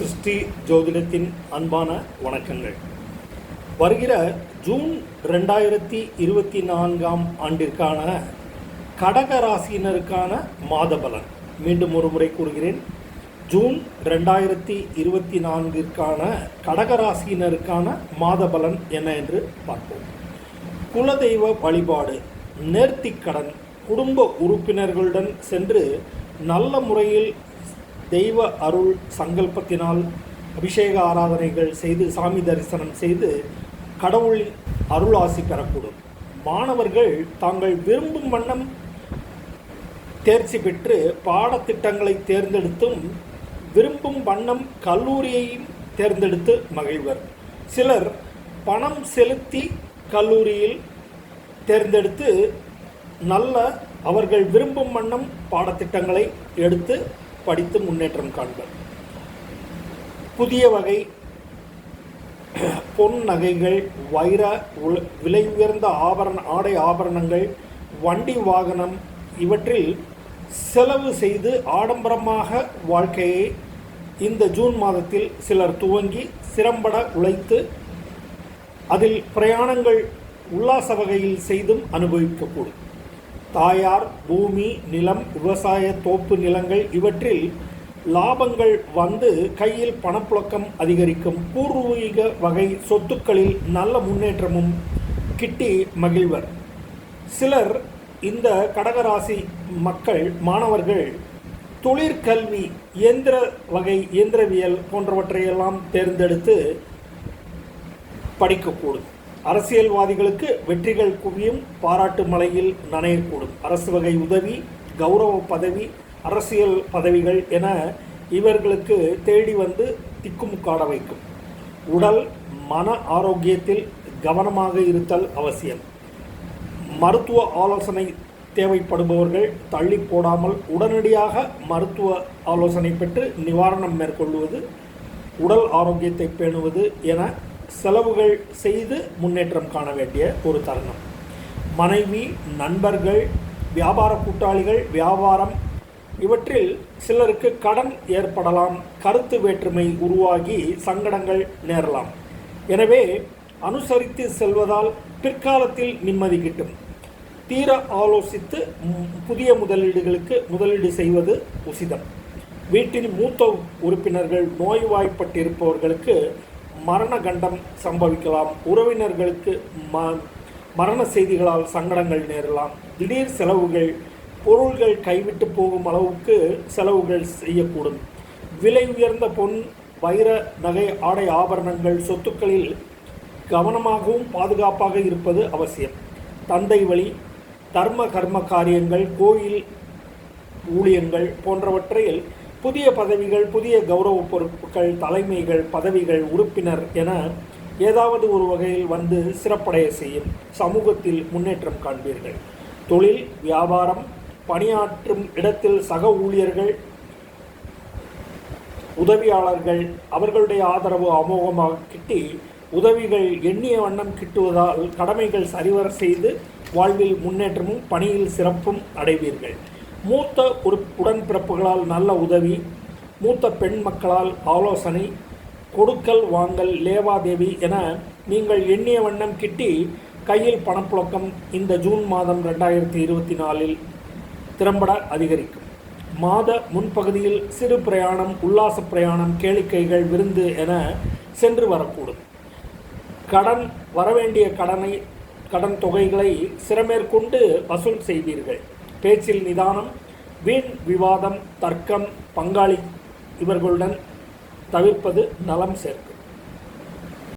சிருஷ்டி ஜோதிடத்தின் அன்பான வணக்கங்கள். வருகிற ஜூன் ரெண்டாயிரத்தி இருபத்தி நான்காம் ஆண்டிற்கான கடக ராசியினருக்கான மாத பலன் மீண்டும் ஒரு முறை கூறுகிறேன். ஜூன் ரெண்டாயிரத்தி இருபத்தி நான்கிற்கான கடக ராசியினருக்கான மாத பலன் என்ன என்று பார்ப்போம். குலதெய்வ வழிபாடு நேர்த்திக்கடன் குடும்ப உறுப்பினர்களுடன் சென்று நல்ல முறையில் தெய்வ அருள் சங்கல்பத்தினால் அபிஷேக ஆராதனைகள் செய்து சாமி தரிசனம் செய்து கடவுளின் அருளாசி பெறக்கூடும். மாணவர்கள் தாங்கள் விரும்பும் வண்ணம் தேர்ச்சி பெற்று பாடத்திட்டங்களை தேர்ந்தெடுத்தும் விரும்பும் வண்ணம் கல்லூரியையும் தேர்ந்தெடுத்து மகிழ்வர். சிலர் பணம் செலுத்தி கல்லூரியில் தேர்ந்தெடுத்து நல்ல அவர்கள் விரும்பும் வண்ணம் பாடத்திட்டங்களை எடுத்து படித்து முன்னேற்றம் காண்பர். புதிய வகை பொன் நகைகள் வைர உல- விலை உயர்ந்த ஆபரண ஆடை ஆபரணங்கள் வண்டி வாகனம் இவற்றில் செலவு செய்து ஆடம்பரமாக வாழ்க்கையை இந்த ஜூன் மாதத்தில் சிலர் துவங்கி சிரம்பட உழைத்து அதில் பிரயாணங்கள் உல்லாச வகையில் செய்தும் அனுபவிக்கக்கூடும். தாயார் பூமி நிலம் விவசாய தோப்பு நிலங்கள் இவற்றில் லாபங்கள் வந்து கையில் பணப்புழக்கம் அதிகரிக்கும். பூர்வீக வகை சொத்துக்களில் நல்ல முன்னேற்றமும் கிட்டி மகிழ்வர். சிலர் இந்த கடகராசி மக்கள் மாணவர்கள் தொழிற்கல்வி இயந்திர வகை இயந்திரவியல் போன்றவற்றையெல்லாம் தேர்ந்தெடுத்து படிக்கக்கூடும். அரசியல்வாதிகளுக்கு வெற்றிகள் குவியும் பாராட்டு மலையில் நனையக்கூடும் அரசு வகை உதவி கௌரவ பதவி அரசியல் பதவிகள் என இவர்களுக்கு தேடி வந்து திக்குமுக்காட வைக்கும். உடல் மன ஆரோக்கியத்தில் கவனமாக இருத்தல் அவசியம். மருத்துவ ஆலோசனை தேவைப்படுபவர்கள் தள்ளி போடாமல் உடனடியாக மருத்துவ ஆலோசனை பெற்று நிவாரணம் மேற்கொள்வது உடல் ஆரோக்கியத்தை பேணுவது என செலவுகள் செய்து முன்னேற்றம் காண வேண்டிய ஒரு தருணம். மனைவி நண்பர்கள் வியாபார கூட்டாளிகள் வியாபாரம் இவற்றில் சிலருக்கு கடன் ஏற்படலாம் கருத்து வேற்றுமை உருவாகி சங்கடங்கள் நேரலாம். எனவே அனுசரித்து செல்வதால் பிற்காலத்தில் நிம்மதி கிட்டும். தீர ஆலோசித்து புதிய முதலீடுகளுக்கு முதலீடு செய்வது உசிதம். வீட்டில் மூத்த உறுப்பினர்கள் நோய்வாய்ப்பட்டிருப்பவர்களுக்கு மரண கண்டம் சம்பவிக்கலாம். உறவினர்களுக்கு ம மரண செய்திகளால் சங்கடங்கள் நேரலாம். திடீர் செலவுகள் பொருள்கள் கைவிட்டு போகும் அளவுக்கு செலவுகள் செய்யக்கூடும். விலை உயர்ந்த பொன் வைர நகை ஆடை ஆபரணங்கள் சொத்துக்களில் கவனமாகவும் பாதுகாப்பாக இருப்பது அவசியம். தந்தை வழி தர்ம கர்ம காரியங்கள் கோயில் ஊழியங்கள் போன்றவற்றில் புதிய பதவிகள் புதிய கௌரவ பொறுப்புகள் தலைமைகள் பதவிகள் உறுப்பினர் என ஏதாவது ஒரு வகையில் வந்து சிறப்படைய செய்யும் சமூகத்தில் முன்னேற்றம் காண்பீர்கள். தொழில் வியாபாரம் பணியாற்றும் இடத்தில் சக ஊழியர்கள் உதவியாளர்கள் அவர்களுடைய ஆதரவு அமோகமாக கிட்டி உதவிகள் எண்ணிய வண்ணம் கிட்டுவதால் கடமைகள் சரிவர செய்து வாழ்வில் முன்னேற்றமும் பணியில் சிறப்பும் அடைவீர்கள். மூத்த உறு உடன்பிறப்புகளால் நல்ல உதவி மூத்த பெண் மக்களால் ஆலோசனை கொடுக்கல் வாங்கல் லேவாதேவி என நீங்கள் எண்ணிய வண்ணம் கிட்டி கையில் பணப்புழக்கம் இந்த ஜூன் மாதம் ரெண்டாயிரத்தி இருபத்தி நாலில் திறம்பட அதிகரிக்கும். மாத முன்பகுதியில் சிறு பிரயாணம் உல்லாச பிரயாணம் கேளிக்கைகள் விருந்து என சென்று வரக்கூடும். கடன் வரவேண்டிய கடனை கடன் தொகைகளை சிறமேற்கொண்டு வசூல் செய்வீர்கள். பேச்சில் நிதானம் வீண் விவாதம் தர்க்கம் பங்காளி இவர்களுடன் தவிர்ப்பது நலம் சேர்க்கும்.